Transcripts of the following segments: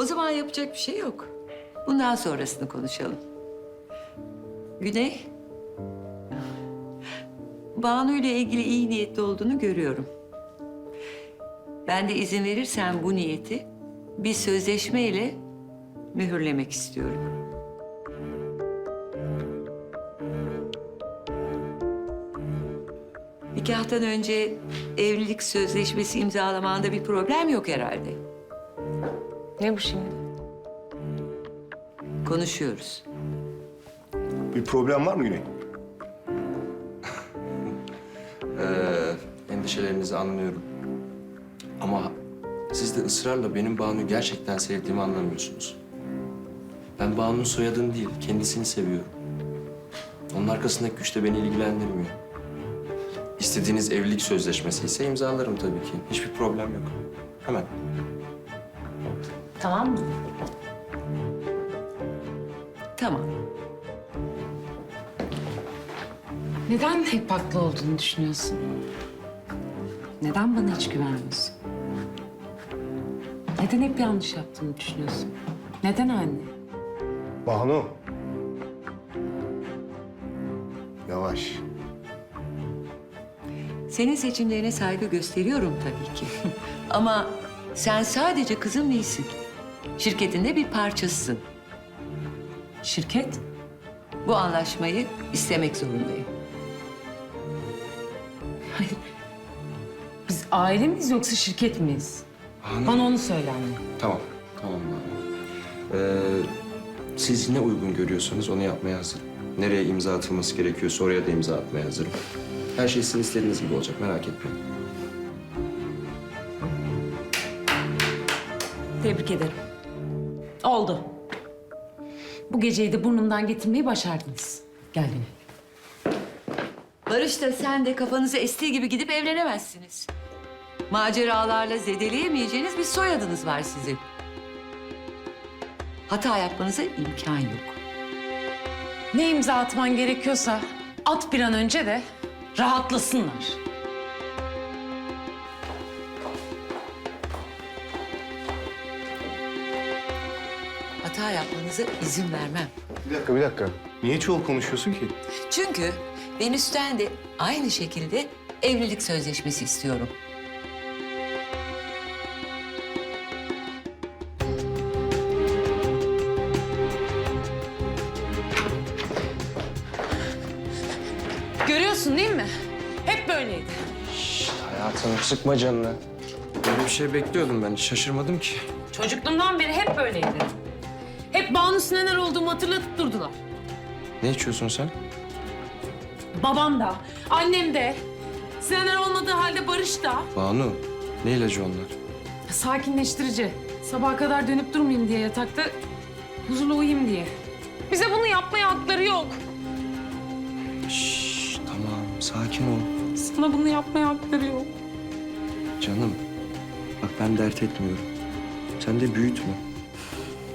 O zaman yapacak bir şey yok. Bundan sonrasını konuşalım. Güney, Banu ile ilgili iyi niyetli olduğunu görüyorum. Ben de izin verirsen bu niyeti bir sözleşme ile mühürlemek istiyorum. Nikahtan önce evlilik sözleşmesi imzalamanda bir problem yok herhalde. Ne bu şimdi? Konuşuyoruz. Bir problem var mı Güney? Ee, endişelerinizi anlıyorum. Ama siz de ısrarla benim Banu'yu gerçekten sevdiğimi anlamıyorsunuz. Ben Banu'nun soyadını değil, kendisini seviyorum. Onun arkasındaki güç de beni ilgilendirmiyor. İstediğiniz evlilik sözleşmesi ise imzalarım tabii ki. Hiçbir problem yok. Hemen. Tamam mı? Tamam. Neden hep haklı olduğunu düşünüyorsun? Neden bana hiç güvenmiyorsun? Neden hep yanlış yaptığını düşünüyorsun? Neden anne? Banu. Yavaş. Senin seçimlerine saygı gösteriyorum tabii ki. Ama sen sadece kızım değilsin. Şirketinde bir parçasısın. Şirket? Bu anlaşmayı istemek zorundayım. Biz aile miyiz yoksa şirket miyiz? Banu. Bana onu söyle anne. Tamam, tamam. Ee, siz ne uygun görüyorsanız onu yapmaya hazırım. Nereye imza atılması gerekiyorsa oraya da imza atmaya hazırım. Her şey sizin istediğiniz gibi olacak, merak etmeyin. Tebrik ederim. Oldu. Bu geceyi de burnumdan getirmeyi başardınız. Gel Güney. Barış da sen de kafanızı estiği gibi gidip evlenemezsiniz. Maceralarla zedeleyemeyeceğiniz bir soyadınız var sizin. Hata yapmanıza imkan yok. Ne imza atman gerekiyorsa at bir an önce de rahatlasınlar. Hata yapmanıza izin vermem. Bir dakika, bir dakika. Niye çoğul konuşuyorsun ki? Çünkü Venüs'ten de aynı şekilde evlilik sözleşmesi istiyorum. Görüyorsun değil mi? Hep böyleydi. Hayatım sıkma canını. Böyle bir şey bekliyordum ben, şaşırmadım ki. Çocukluğumdan beri hep böyleydi. Hep Banu Sinener olduğumu hatırlatıp durdular. Ne içiyorsun sen? Babam da, annem de, Sinener olmadığı halde Barış da. Banu, ne ilacı onlar? Sakinleştirici. Sabaha kadar dönüp durmayayım diye yatakta huzurlu uyuyayım diye. Bize bunu yapmaya hakları yok. Şşş, tamam, sakin ol. Sana bunu yapmaya hakları yok. Canım, bak ben dert etmiyorum. Sen de büyütme.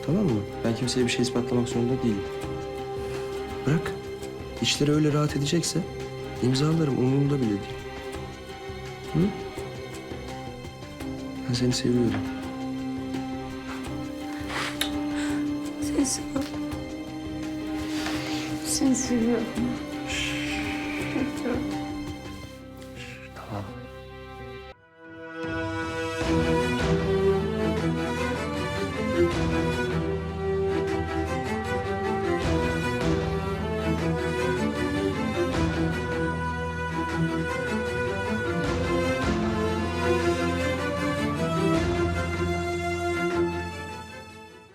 Tamam mı? Ben kimseye bir şey ispatlamak zorunda değilim. Bırak. İçleri öyle rahat edecekse imzalarım umurumda bile değil. Hı? Ben seni seviyorum. Seni seviyorum. Seni seviyorum.